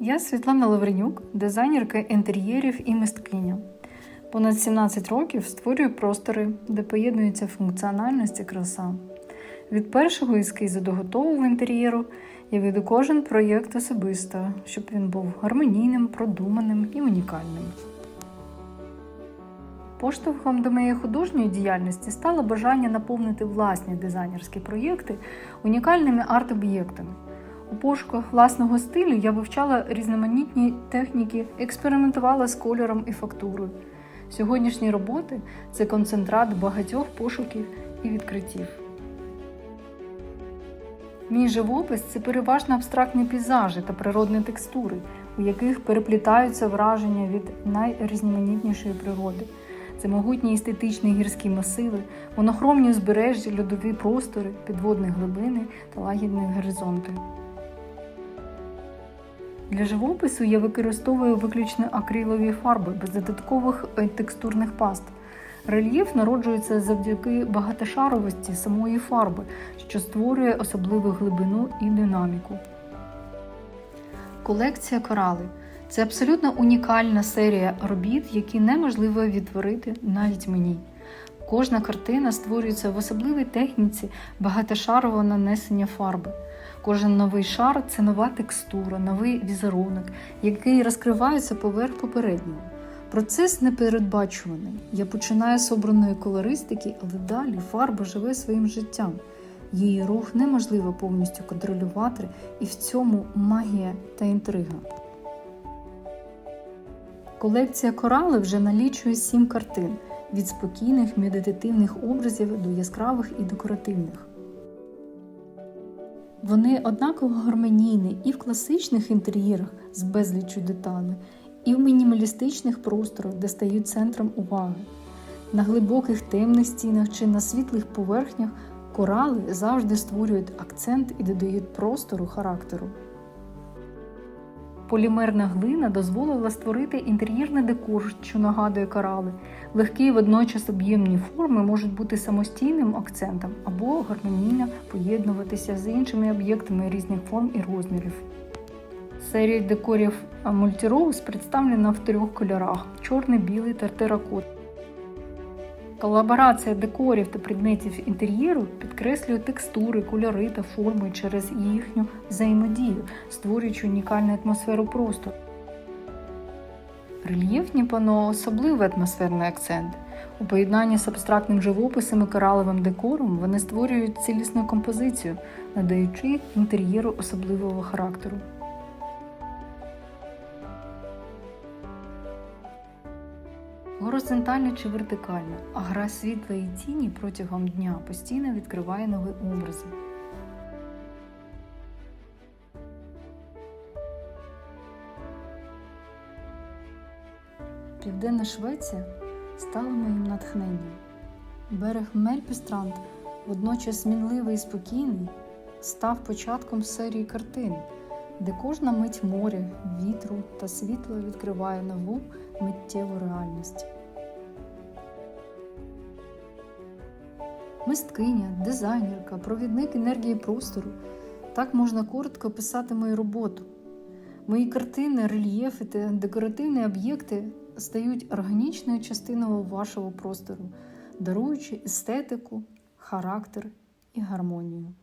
Я Світлана Лавренюк, дизайнерка інтер'єрів і мисткиня. Понад 17 років створюю простори, де поєднується функціональність і краса. Від першого ескізу до готового інтер'єру я веду кожен проєкт особисто, щоб він був гармонійним, продуманим і унікальним. Поштовхом до моєї художньої діяльності стало бажання наповнити власні дизайнерські проєкти унікальними арт-об'єктами. У пошуках власного стилю я вивчала різноманітні техніки, експериментувала з кольором і фактурою. Сьогоднішні роботи це концентрат багатьох пошуків і відкриттів. Мій живопис це переважно абстрактні пейзажі та природні текстури, у яких переплітаються враження від найрізноманітнішої природи. Це могутні естетичні гірські масиви, монохромні узбережжя, льодові простори, підводні глибини та лагідні горизонти. Для живопису я використовую виключно акрилові фарби без додаткових е, текстурних паст. Рельєф народжується завдяки багатошаровості самої фарби, що створює особливу глибину і динаміку. Колекція корали це абсолютно унікальна серія робіт, які неможливо відтворити навіть мені. Кожна картина створюється в особливій техніці багатошарового нанесення фарби. Кожен новий шар це нова текстура, новий візерунок, який розкривається поверх попереднього. Процес непередбачуваний. Я починаю з обраної колористики, але далі фарба живе своїм життям. Її рух неможливо повністю контролювати, і в цьому магія та інтрига. Колекція корали вже налічує сім картин від спокійних медитативних образів до яскравих і декоративних. Вони однаково гармонійні і в класичних інтер'єрах з безліччю деталей, і в мінімалістичних просторах, де стають центром уваги. На глибоких темних стінах чи на світлих поверхнях корали завжди створюють акцент і додають простору характеру. Полімерна глина дозволила створити інтер'єрний декор, що нагадує корали. Легкі і водночас об'ємні форми можуть бути самостійним акцентом або гармонійно поєднуватися з іншими об'єктами різних форм і розмірів. Серія декорів Мультіроуз представлена в трьох кольорах: чорний, білий та теракот. Колаборація декорів та предметів інтер'єру підкреслює текстури, кольори та форми через їхню взаємодію, створюючи унікальну атмосферу простору. Рельєфні пано особливий атмосферний акцент. У поєднанні з абстрактним живописом і кораловим декором вони створюють цілісну композицію, надаючи інтер'єру особливого характеру. Горизонтально чи вертикально, а гра світла і тіні протягом дня постійно відкриває нові образи. Південна Швеція стала моїм натхненням. Берег Мельпістранд, водночас сміливий і спокійний, став початком серії картин, де кожна мить моря, вітру та світла відкриває нову миттєву реальність. Мисткиня, дизайнерка, провідник енергії простору. Так можна коротко описати мою роботу. Мої картини, рельєфи та декоративні об'єкти стають органічною частиною вашого простору, даруючи естетику, характер і гармонію.